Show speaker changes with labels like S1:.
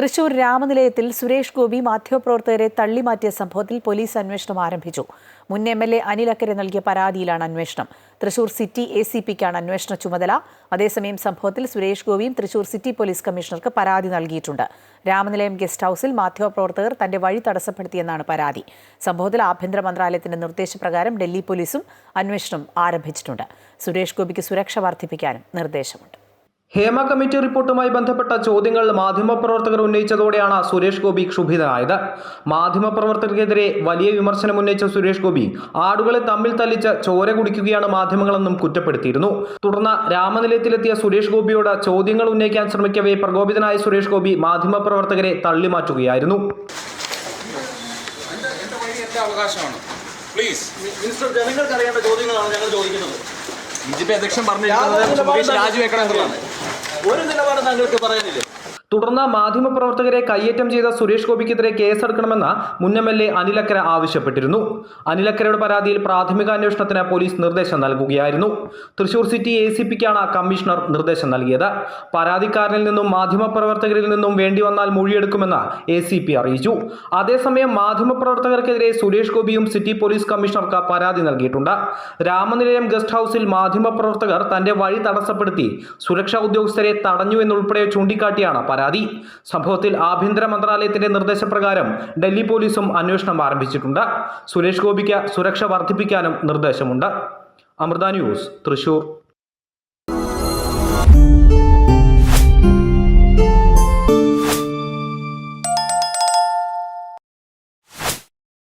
S1: തൃശൂർ രാമനിലയത്തിൽ സുരേഷ് ഗോപി മാധ്യമപ്രവർത്തകരെ തള്ളിമാറ്റിയ സംഭവത്തിൽ പോലീസ് അന്വേഷണം ആരംഭിച്ചു. മുൻ എം എൽ എ അനിലക്കരെ നൽകിയ പരാതിയിലാണ് അന്വേഷണം. തൃശൂർ സിറ്റി എ സി പിക്കാണ് അന്വേഷണ ചുമതല. അതേസമയം സംഭവത്തിൽ സുരേഷ് ഗോപിയും തൃശൂർ സിറ്റി പോലീസ് കമ്മീഷണർക്ക് പരാതി നൽകിയിട്ടുണ്ട്. രാമനിലയം ഗസ്റ്റ് ഹൌസിൽ മാധ്യമപ്രവർത്തകർ തന്റെ വഴി തടസ്സപ്പെടുത്തിയെന്നാണ് പരാതി. സംഭവത്തിൽ ആഭ്യന്തര മന്ത്രാലയത്തിന്റെ നിർദ്ദേശപ്രകാരം ഡൽഹി പോലീസും അന്വേഷണം ആരംഭിച്ചിട്ടുണ്ട്. സുരേഷ് ഗോപിക്ക് സുരക്ഷ വർദ്ധിപ്പിക്കാനും നിർദ്ദേശമുണ്ട്.
S2: ഹേമ കമ്മിറ്റി റിപ്പോർട്ടുമായി ബന്ധപ്പെട്ട ചോദ്യങ്ങൾ മാധ്യമപ്രവർത്തകർ ഉന്നയിച്ചതോടെയാണ് സുരേഷ് ഗോപി ക്ഷുഭിതനായത്. മാധ്യമപ്രവർത്തകർക്കെതിരെ വലിയ വിമർശനം ഉന്നയിച്ച സുരേഷ് ഗോപി ആടുകളെ തമ്മിൽ തല്ലിച്ച് ചോര കുടിക്കുകയാണ് മാധ്യമങ്ങളെന്നും കുറ്റപ്പെടുത്തിയിരുന്നു. തുടർന്ന് രാമനിലയത്തിലെത്തിയ സുരേഷ് ഗോപിയോട് ചോദ്യങ്ങൾ ഉന്നയിക്കാൻ ശ്രമിക്കവേ പ്രകോപിതനായ സുരേഷ് ഗോപി മാധ്യമപ്രവർത്തകരെ തള്ളിമാറ്റുകയായിരുന്നു.
S3: പ്ലീസ്
S4: മിനിസ്റ്റർ ജനങ്ങൾക്ക് അറിയേണ്ട ചോദ്യങ്ങളാണ് ഞങ്ങൾ ചോദിക്കുന്നത്.
S3: ബി ജെ പി അധ്യക്ഷൻ പറഞ്ഞിരിക്കുന്നത് രാജിവെക്കണം എന്നുള്ളതാണ്.
S4: ഒരു നിലപാട് താങ്കൾക്ക് പറയാനില്ലേ?
S2: തുടർന്ന് മാധ്യമപ്രവർത്തകരെ കയ്യേറ്റം ചെയ്ത സുരേഷ് ഗോപിക്കെതിരെ കേസെടുക്കണമെന്ന് മുൻ എം എൽ എ അനിലക്കര ആവശ്യപ്പെട്ടിരുന്നു. അനിലക്കരയുടെ പരാതിയിൽ പ്രാഥമിക അന്വേഷണത്തിന് പോലീസ് നിർദ്ദേശം നൽകുകയായിരുന്നു. തൃശൂർ സിറ്റി എ സി പിക്കാണ് കമ്മീഷണർ നിർദ്ദേശം നൽകിയത്. പരാതിക്കാരനിൽ നിന്നും മാധ്യമപ്രവർത്തകരിൽ നിന്നും വേണ്ടി വന്നാൽ മൊഴിയെടുക്കുമെന്ന് എ സി പി അറിയിച്ചു. അതേസമയം മാധ്യമപ്രവർത്തകർക്കെതിരെ സുരേഷ് ഗോപിയും സിറ്റി പോലീസ് കമ്മീഷണർക്ക് പരാതി നൽകിയിട്ടുണ്ട്. രാമനിലയം ഗസ്റ്റ് ഹൌസിൽ മാധ്യമപ്രവർത്തകർ തന്റെ വഴി തടസ്സപ്പെടുത്തി സുരക്ഷാ ഉദ്യോഗസ്ഥരെ തടഞ്ഞു എന്നുൾപ്പെടെ ചൂണ്ടിക്കാട്ടിയാണ് പരാതി. സംഭവത്തിൽ ആഭ്യന്തര മന്ത്രാലയത്തിന്റെ നിർദ്ദേശപ്രകാരം ഡൽഹി പോലീസും അന്വേഷണം ആരംഭിച്ചിട്ടുണ്ട്. സുരേഷ് ഗോപിക്ക് സുരക്ഷ വർദ്ധിപ്പിക്കാനും നിർദ്ദേശമുണ്ട്. അമൃത ന്യൂസ് തൃശൂർ.